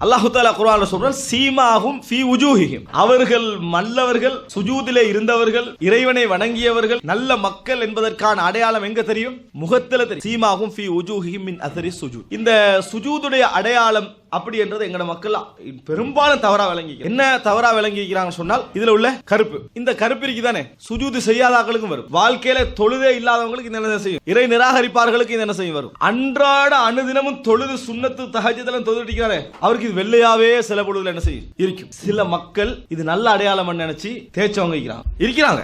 அல்லாஹுத்தாலா குரான் சொல்றான் சீமாகும் ஃபி உஜூஹிஹிம். அவர்கள் நல்லவர்கள் சுஜூதிலே இருந்தவர்கள் இறைவனை வணங்கியவர்கள் நல்ல மக்கள் என்பதற்கான அடையாளம் எங்க தெரியும்? முகத்தில் தெரியும். சீமாகும் ஃபி உஜூஹிஹிம் மின் அசரி சுஜூத். இந்த சுஜூதுடைய அடையாளம் அப்படி என்றது எங்கட மக்கள் பெரும்பாலும் தவறா விளங்கி என்ன தவறா விளங்கிக்கிறாங்க சொன்னால் இதுல உள்ள கருப்பு. இந்த கருப்பு இருக்குதானே? சுஜூதி செய்யாத ஆட்களுக்கும் வரும். வாழ்க்கையில தொழுதே இல்லாதவங்களுக்கு இந்த என்ன செய்யும்? இறை நிராகரிப்பார்களுக்கு இந்த என்ன செய்யும் வரும்? அன்றாட அனுதினமும் தொழுது சுண்ணத்து தஹஜ்ஜுதெல்லாம் தொழுதிக்கிறாரே அவருக்கு இது வெள்ளையாவே சில பொழுதுல என்ன செய்யும்? இருக்கும். சில மக்கள் இது நல்ல அடையாளம் நினைச்சு தேய்ச்சவங்க இருக்கிறாங்க இருக்கிறாங்க.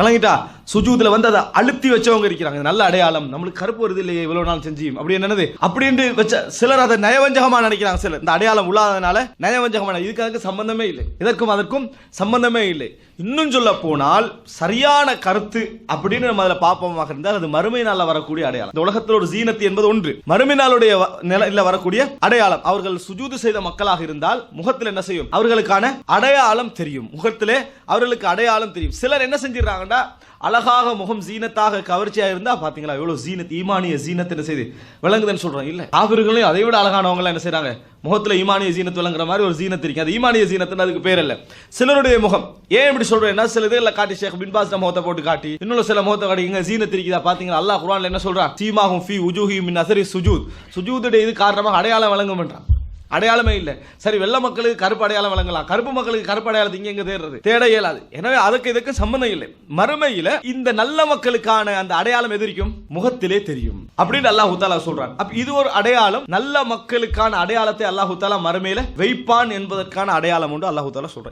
விளங்கிட்டா சுஜூதுல வந்து அதை அழுத்தி வச்சவங்க இருக்கிறாங்க. நல்ல அடையாளம். நம்மளுக்கு கருப்பு வருது இல்லையே இவ்வளவு நாள் செஞ்சியும் அப்படி என்னது? அப்படின்ட்டு வச்ச சிலர் அதை நயவஞ்சகமா நினைக்கிறாங்க சிலர். இந்த அடையாளம் உள்ளாதனால நயவஞ்சகமான இதுக்கு அதுக்கு சம்பந்தமே இல்லை. இதற்கும் அதற்கும் சம்பந்தமே இல்லை. இன்னும் சொல்ல போனால் சரியான கருத்து அப்படின்னு நம்ம அதில் பாப்பமாக இருந்தால் அது மறுமை நாளில் வரக்கூடிய அடையாளம். இந்த உலகத்தில் ஒரு ஜீனத்து என்பது ஒன்று. மறுமை நாளுடைய நிலையில் வரக்கூடிய அடையாளம். அவர்கள் சுஜூது செய்த மக்களாக இருந்தால் முகத்தில் என்ன செய்யும்? அவர்களுக்கான அடையாளம் தெரியும். முகத்திலே அவர்களுக்கு அடையாளம் தெரியும். சிலர் என்ன செஞ்சிடறாங்கன்னா அழகாக முகம் ஜீனத்தாக கவர்ச்சியா இருந்தா பாத்தீங்களா எவ்வளவு ஜீனத் ஈமானிய ஜீனத் என்ன செய்து விளங்குதுன்னு சொல்றோம். இல்ல அவர்களையும் அதை விட அழகானவங்க என்ன செய்றாங்க? முகத்துல ஈமானிய ஜீனத் விளங்குற மாதிரி ஒரு ஜீனத் இருக்கு. அது ஈமானிய ஜீனத்துன்னு அதுக்கு பேர் இல்ல. சிலருடைய முகம் ஏன் இப்படி சொல்றேன்னா சில இதுல காட்டி ஷேக் பின்பாஸ் முகத்தை போட்டு காட்டி. இன்னும் சில முகத்தை காட்டி இங்க ஜீனத் இருக்குதா பாத்தீங்களா அல்லாஹ் குர்ஆன்ல என்ன சொல்றான்? சீமாகும் ஃபி உஜூஹி மின் அசரி சுஜூத். சுஜூதுடைய இது காரணமாக அடையாளம் வழங்கும்ன்றான் அடையாளமே இல்லை. சரி வெள்ள மக்களுக்கு கருப்பு அடையாளம் வழங்கலாம். கருப்பு மக்களுக்கு கருப்பு அடையாளத்தை இங்கே தேடுறது. தேட இயலாது. எனவே அதுக்கு இதுக்கு சம்பந்தம் இல்லை. மறுமையில் இந்த நல்ல மக்களுக்கான அந்த அடையாளம் எதிரிக்கும்? முகத்திலே தெரியும். அப்படின்னு அல்லாஹ் தாலா சொல்றான். அப்ப இது ஒரு அடையாளம். நல்ல மக்களுக்கான அடையாளத்தை அல்லாஹ் தாலா மறுமையில வைப்பான் என்பதற்கான அடையாளம் ஒன்று அல்லாஹ் தாலா சொல்றேன்.